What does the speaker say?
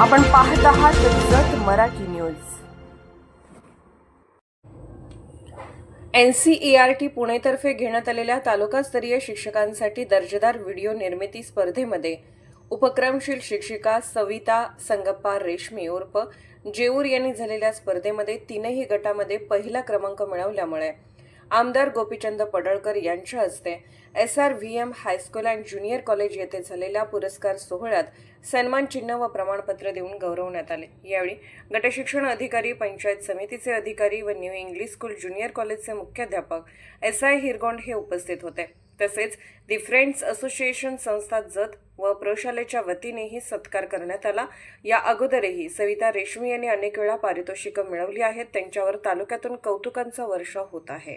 आपण पाहत आहात जत मराठी न्यूज. एनसीईआरटी पुणेतर्फे घेण्यात आलेल्या तालुकास्तरीय शिक्षकांसाठी दर्जेदार व्हिडिओ निर्मिती स्पर्धेमध्ये उपक्रमशील शिक्षिका सविता संगप्पा रेशमी उर्फ जेऊर यांनी झालेल्या स्पर्धेमध्ये तीनही गटामध्ये पहिला क्रमांक मिळवल्यामुळे आमदार गोपीचंद पडळकर यांच्या हस्ते S R V M high school and junior college येथे झालेल्या पुरस्कार सोहळ्यात सन्मान चिन्ह व प्रमाणपत्र देऊन गौरवण्यात आले. यावेळी गटशिक्षण अधिकारी पंचायत समितीचे अधिकारी व न्यू इंग्लिश स्कूल ज्युनियर कॉलेजचे मुख्याध्यापक एस आय हिरगोंड हे उपस्थित होते. तसेच दि फ्रेंड्स असोसिएशन संस्था जत व प्रशालेच्या वतीनेही सत्कार करण्यात आला. या अगोदरही सविता रेशमी यांनी अनेक वेळा पारितोषिकं मिळवली आहेत. त्यांच्यावर तालुक्यातून कौतुकांचा वर्षाव होत आहे.